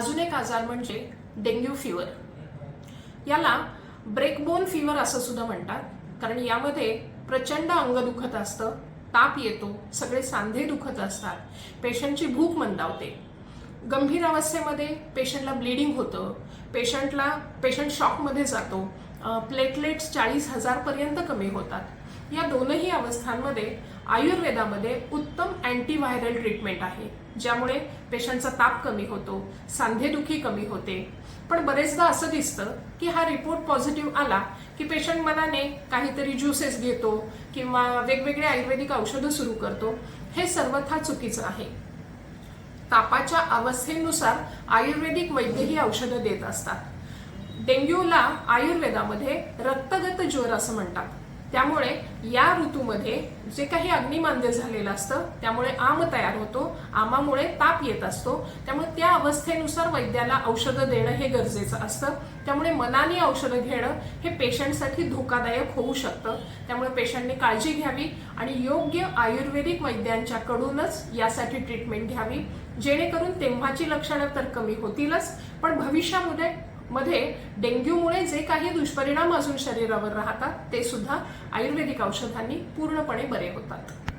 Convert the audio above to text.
अजून एक आजार म्हणजे डेंग्यू फिवर याला ब्रेकबोन फिवर असं सुद्धा म्हणतात. कारण यामध्ये प्रचंड अंग दुखत असतं ताप येतो सगळे सांधे दुखत असतात. पेशंटची भूक मंदावते. गंभीर अवस्थेमध्ये पेशंटला ब्लिडिंग होतं. पेशंटला पेशंट शॉकमध्ये जातो. प्लेटलेट्स चाळीस हजारपर्यंत कमी होतात. या दोनही अवस्थांमध्ये आयुर्वेदामध्ये उत्तम अँटीव्हायरल ट्रीटमेंट आहे ज्यामुळे पेशंटचा ताप कमी होतो सांधेदुखी कमी होते. पण बरेचदा असं दिसतं की हा रिपोर्ट पॉझिटिव्ह आला की पेशंट मनाने काहीतरी ज्युसेस घेतो किंवा वेगवेगळे आयुर्वेदिक औषधं सुरू करतो हे सर्वथा चुकीचं आहे. तापाच्या अवस्थेनुसार आयुर्वेदिक वैद्य ही औषधं देत असतात. डेंग्यूला आयुर्वेदामध्ये रक्तगत ज्वर असं म्हणतात. त्यामुळे या ऋतूमध्ये जे काही अग्निमांद्य झालेलं असतं त्यामुळे आम तयार होतो आमामुळे ताप येत असतो. त्यामुळे त्या अवस्थेनुसार वैद्याला औषधं देणं हे गरजेचं असतं. त्यामुळे मनाने औषधं घेणं हे पेशंटसाठी धोकादायक होऊ शकतं. त्यामुळे पेशंटने काळजी घ्यावी आणि योग्य आयुर्वेदिक वैद्यांच्याकडूनच यासाठी ट्रीटमेंट घ्यावी. जेणेकरून तेव्हाची लक्षणं तर कमी होतीलच पण भविष्यामध्ये मध्ये डेंग्यूमुळे जे काही दुष्परिणाम अजून शरीरावर राहतात ते सुद्धा आयुर्वेदिक औषधांनी पूर्णपणे बरे होतात.